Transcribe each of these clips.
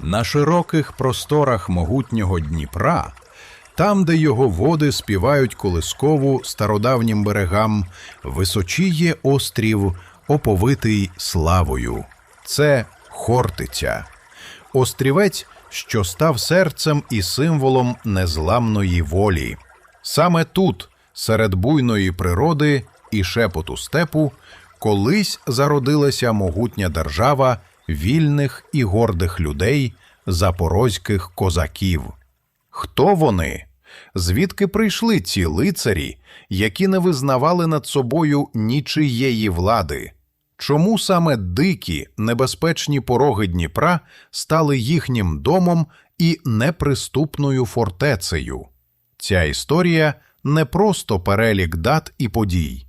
На широких просторах могутнього Дніпра, там, де його води співають колискову стародавнім берегам, височіє острів, оповитий славою. Це Хортиця, острівець, що став серцем і символом незламної волі. Саме тут, серед буйної природи і шепоту степу, колись зародилася могутня держава вільних і гордих людей, запорозьких козаків. Хто вони? Звідки прийшли ці лицарі, які не визнавали над собою нічиєї влади? Чому саме дикі, небезпечні пороги Дніпра стали їхнім домом і неприступною фортецею? Ця історія не просто перелік дат і подій,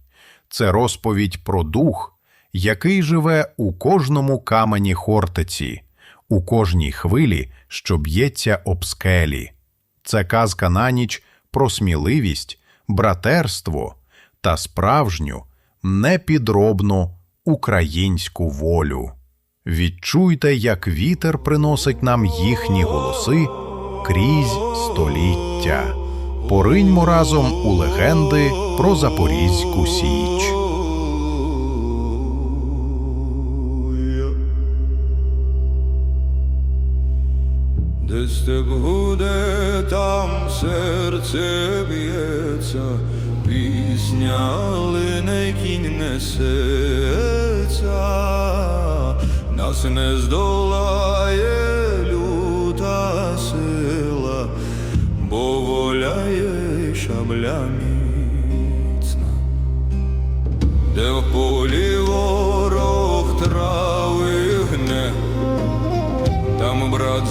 це розповідь про дух, який живе у кожному камені Хортиці, у кожній хвилі, що б'ється об скелі. Це казка на ніч про сміливість, братерство та справжню, непідробну українську волю. Відчуйте, як вітер приносить нам їхні голоси крізь століття. Пориньмо разом у легенди про Запорізьку Січ. Де буде там серце б'ється, пісня лине кінь несеться, нас не здолає люта сила, бо воляє є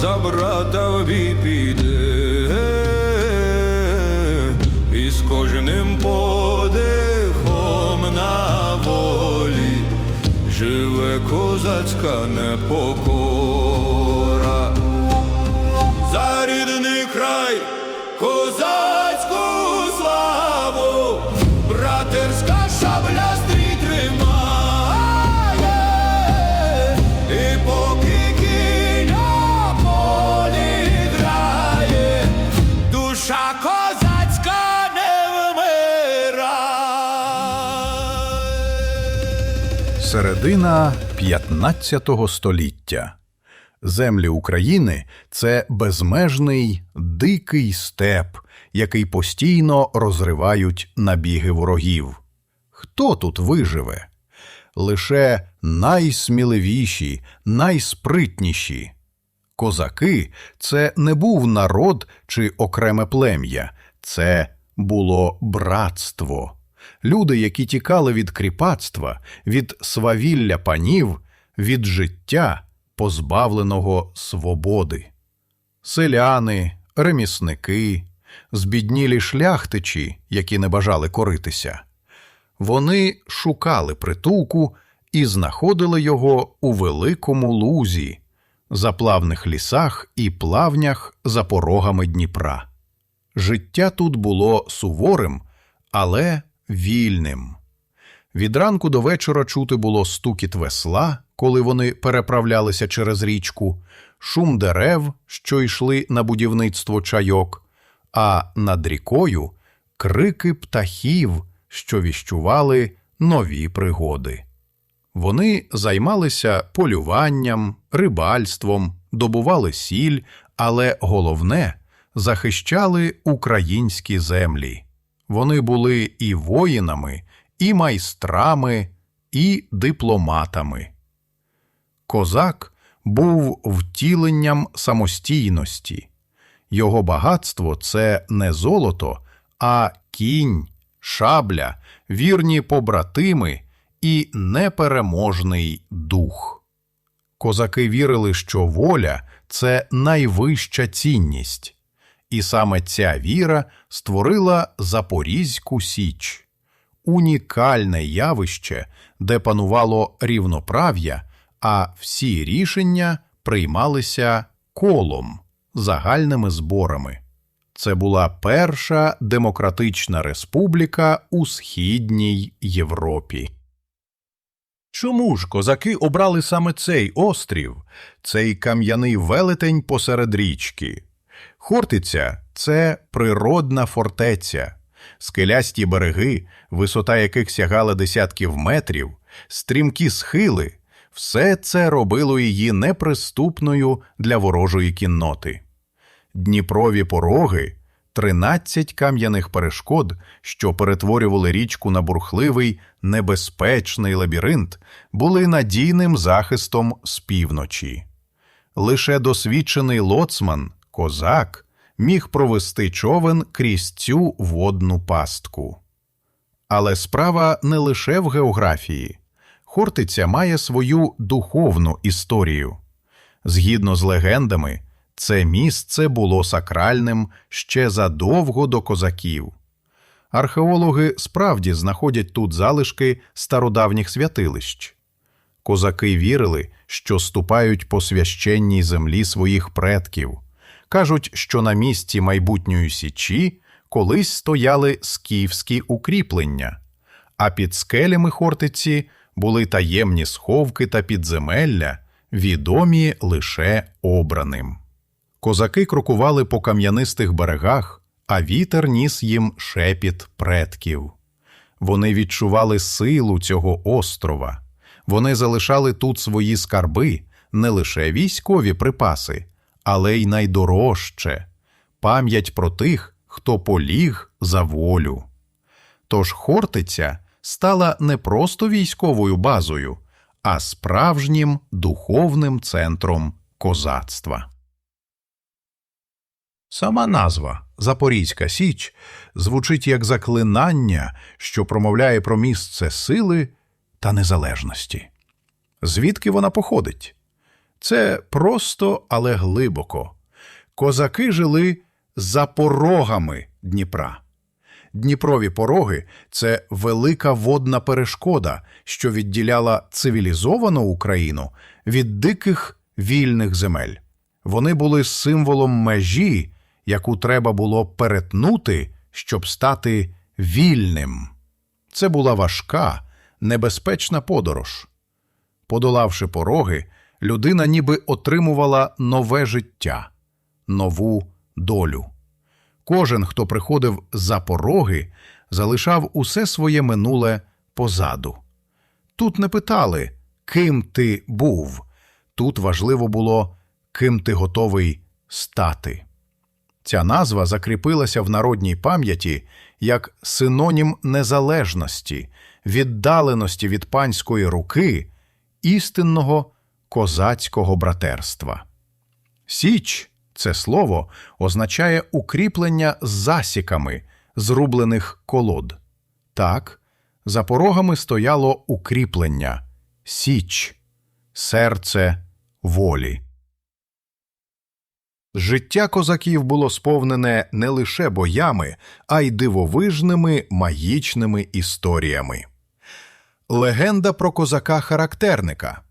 за бій піде, і з кожним подихом на волі живе козацька непокора. Середина 15 століття. Землі України це безмежний дикий степ, який постійно розривають набіги ворогів. Хто тут виживе? Лише найсміливіші, найспритніші. Козаки це не був народ чи окреме плем'я, це було братство. Люди, які тікали від кріпацтва, від свавілля панів, від життя, позбавленого свободи. Селяни, ремісники, збіднілі шляхтичі, які не бажали коритися. Вони шукали притулку і знаходили його у великому лузі, заплавних лісах і плавнях за порогами Дніпра. Життя тут було суворим, але вільним. Від ранку до вечора чути було стукіт весла, коли вони переправлялися через річку, шум дерев, що йшли на будівництво чайок, а над рікою крики птахів, що віщували нові пригоди. Вони займалися полюванням, рибальством, добували сіль, але головне захищали українські землі. Вони були і воїнами, і майстрами, і дипломатами. Козак був втіленням самостійності. Його багатство це не золото, а кінь, шабля, вірні побратими і непереможний дух. Козаки вірили, що воля це найвища цінність, і саме ця віра створила Запорізьку Січ унікальне явище, де панувало рівноправ'я, а всі рішення приймалися колом, загальними зборами. Це була перша демократична республіка у Східній Європі. Чому ж козаки обрали саме цей острів, цей кам'яний велетень посеред річки? Хортиця це природна фортеця, скелясті береги, висота яких сягала десятків метрів, стрімкі схили все це робило її неприступною для ворожої кінноти. Дніпрові пороги 13 кам'яних перешкод, що перетворювали річку на бурхливий, небезпечний лабіринт, були надійним захистом з півночі. Лише досвідчений лоцман, козак, міг провести човен крізь цю водну пастку. Але справа не лише в географії. Хортиця має свою духовну історію. Згідно з легендами, це місце було сакральним ще задовго до козаків. Археологи справді знаходять тут залишки стародавніх святилищ. Козаки вірили, що ступають по священній землі своїх предків. Кажуть, що на місці майбутньої січі колись стояли скіфські укріплення, а під скелями Хортиці були таємні сховки та підземелля, відомі лише обраним. Козаки крокували по кам'янистих берегах, а вітер ніс їм шепіт предків. Вони відчували силу цього острова. Вони залишали тут свої скарби, не лише військові припаси, але й найдорожче пам'ять про тих, хто поліг за волю. Тож Хортиця стала не просто військовою базою, а справжнім духовним центром козацтва. Сама назва Запорізька Січ звучить як заклинання, що промовляє про місце сили та незалежності. Звідки вона походить? Це просто, але глибоко. Козаки жили за порогами Дніпра. Дніпрові пороги це велика водна перешкода, що відділяла цивілізовану Україну від диких вільних земель. Вони були символом межі, яку треба було перетнути, щоб стати вільним. Це була важка, небезпечна подорож. Подолавши пороги, людина ніби отримувала нове життя, нову долю. Кожен, хто приходив за пороги, залишав усе своє минуле позаду. Тут не питали, ким ти був. Тут важливо було, ким ти готовий стати. Ця назва закріпилася в народній пам'яті як синонім незалежності, віддаленості від панської руки, істинного козацького братерства. Січ це слово означає укріплення з засіками зрублених колод. Так, за порогами стояло укріплення, січ, серце волі. Життя козаків було сповнене не лише боями, а й дивовижними магічними історіями. Легенда про козака-характерника.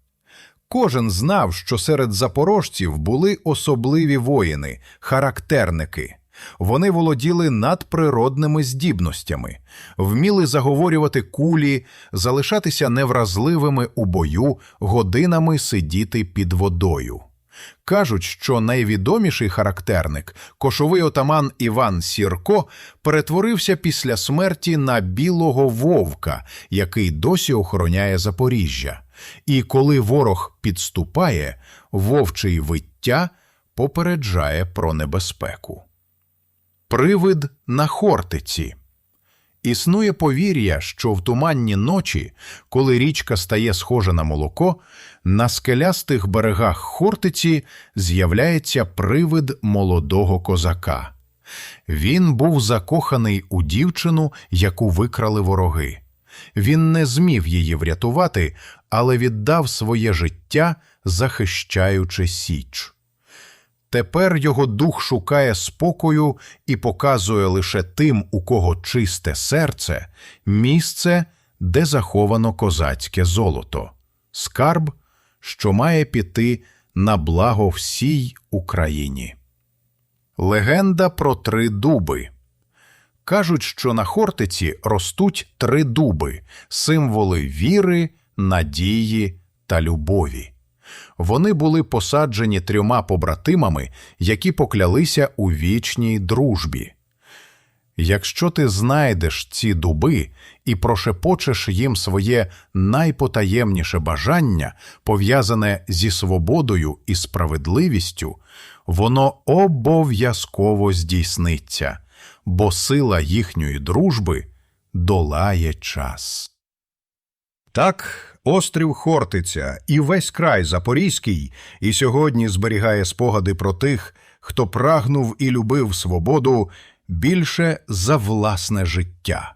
Кожен знав, що серед запорожців були особливі воїни, характерники. Вони володіли надприродними здібностями, вміли заговорювати кулі, залишатися невразливими у бою, годинами сидіти під водою. Кажуть, що найвідоміший характерник, кошовий отаман Іван Сірко, перетворився після смерті на білого вовка, який досі охороняє Запоріжжя. І коли ворог підступає, вовчий виття попереджає про небезпеку. Привид на Хортиці Існує повір'я, що в туманні ночі, коли річка стає схожа на молоко, на скелястих берегах Хортиці з'являється привид молодого козака. Він був закоханий у дівчину, яку викрали вороги. Він не змів її врятувати, але віддав своє життя, захищаючи Січ. Тепер його дух шукає спокою і показує лише тим, у кого чисте серце, місце, де заховано козацьке золото, скарб, що має піти на благо всій Україні. Легенда про три дуби. Кажуть, що на Хортиці ростуть три дуби, символи віри, надії та любові. Вони були посаджені трьома побратимами, які поклялися у вічній дружбі. Якщо ти знайдеш ці дуби і прошепочеш їм своє найпотаємніше бажання, пов'язане зі свободою і справедливістю, воно обов'язково здійсниться, бо сила їхньої дружби долає час. Так, острів Хортиця і весь край Запорізький і сьогодні зберігає спогади про тих, хто прагнув і любив свободу більше за власне життя.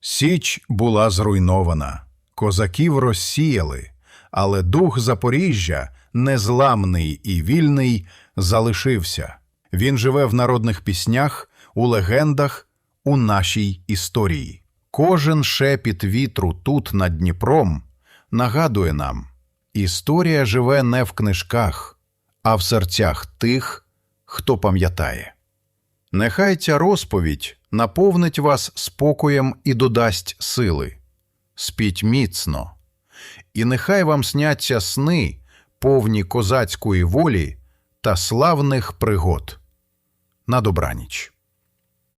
Січ була зруйнована, козаків розсіяли, але дух Запоріжжя, незламний і вільний, залишився. Він живе в народних піснях, у легендах, у нашій історії. Кожен шепіт вітру тут над Дніпром нагадує нам: історія живе не в книжках, а в серцях тих, хто пам'ятає. Нехай ця розповідь наповнить вас спокоєм і додасть сили. Спіть міцно, і нехай вам сняться сни, повні козацької волі та славних пригод. На добраніч.